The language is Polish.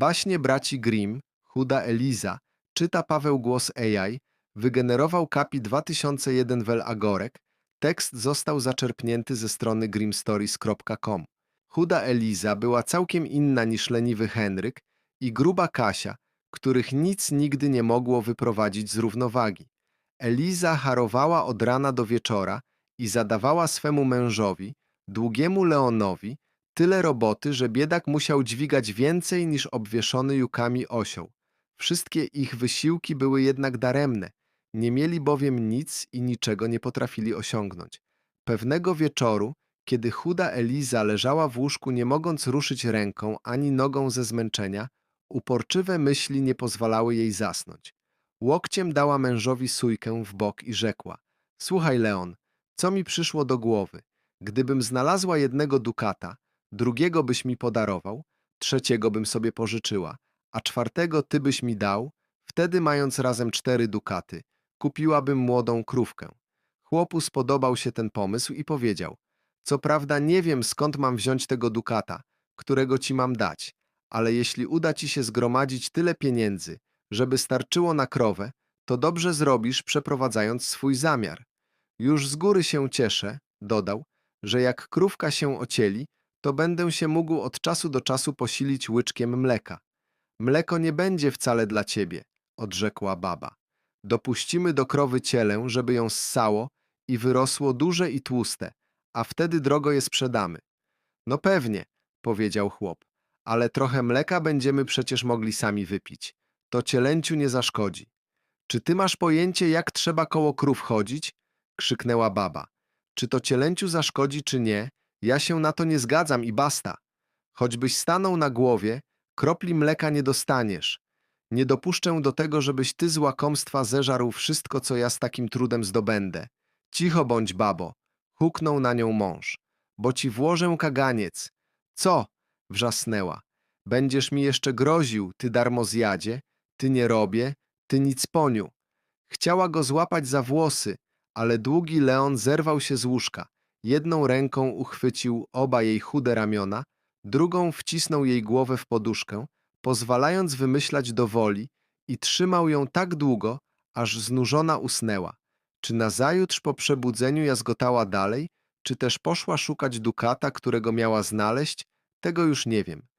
Baśnie braci Grimm, Chuda Eliza, czyta Paweł Głos AI, wygenerował Kapi 2001 Wel Agorek, tekst został zaczerpnięty ze strony grimstories.com. Chuda Eliza była całkiem inna niż leniwy Henryk i gruba Kasia, których nic nigdy nie mogło wyprowadzić z równowagi. Eliza harowała od rana do wieczora i zadawała swemu mężowi, długiemu Leonowi, tyle roboty, że biedak musiał dźwigać więcej niż obwieszony jukami osioł. Wszystkie ich wysiłki były jednak daremne, nie mieli bowiem nic i niczego nie potrafili osiągnąć. Pewnego wieczoru, kiedy chuda Eliza leżała w łóżku nie mogąc ruszyć ręką ani nogą ze zmęczenia, uporczywe myśli nie pozwalały jej zasnąć. Łokciem dała mężowi sujkę w bok i rzekła – Słuchaj, Leon, co mi przyszło do głowy? Gdybym znalazła jednego dukata, drugiego byś mi podarował, trzeciego bym sobie pożyczyła, a czwartego ty byś mi dał, wtedy mając razem cztery dukaty, kupiłabym młodą krówkę. Chłopu spodobał się ten pomysł i powiedział – Co prawda nie wiem skąd mam wziąć tego dukata, którego ci mam dać, ale jeśli uda ci się zgromadzić tyle pieniędzy, żeby starczyło na krowę, to dobrze zrobisz, przeprowadzając swój zamiar. Już z góry się cieszę, dodał, że jak krówka się ocieli, to będę się mógł od czasu do czasu posilić łyczkiem mleka. Mleko nie będzie wcale dla ciebie, odrzekła baba. Dopuścimy do krowy cielę, żeby ją ssało i wyrosło duże i tłuste, a wtedy drogo je sprzedamy. No pewnie, powiedział chłop, ale trochę mleka będziemy przecież mogli sami wypić. To cielęciu nie zaszkodzi. Czy ty masz pojęcie, jak trzeba koło krów chodzić? krzyknęła baba. Czy to cielęciu zaszkodzi, czy nie, ja się na to nie zgadzam i basta. Choćbyś stanął na głowie, kropli mleka nie dostaniesz. Nie dopuszczę do tego, żebyś ty z łakomstwa zeżarł wszystko, co ja z takim trudem zdobędę. Cicho bądź, babo, huknął na nią mąż, bo ci włożę kaganiec. Co? wrzasnęła. Będziesz mi jeszcze groził, ty darmozjadzie, ty nie robię, ty nic poniu. Chciała go złapać za włosy, ale długi Leon zerwał się z łóżka. Jedną ręką uchwycił oba jej chude ramiona, drugą wcisnął jej głowę w poduszkę, pozwalając wymyślać do woli i trzymał ją tak długo, aż znużona usnęła. Czy nazajutrz po przebudzeniu jazgotała dalej, czy też poszła szukać dukata, którego miała znaleźć, tego już nie wiem.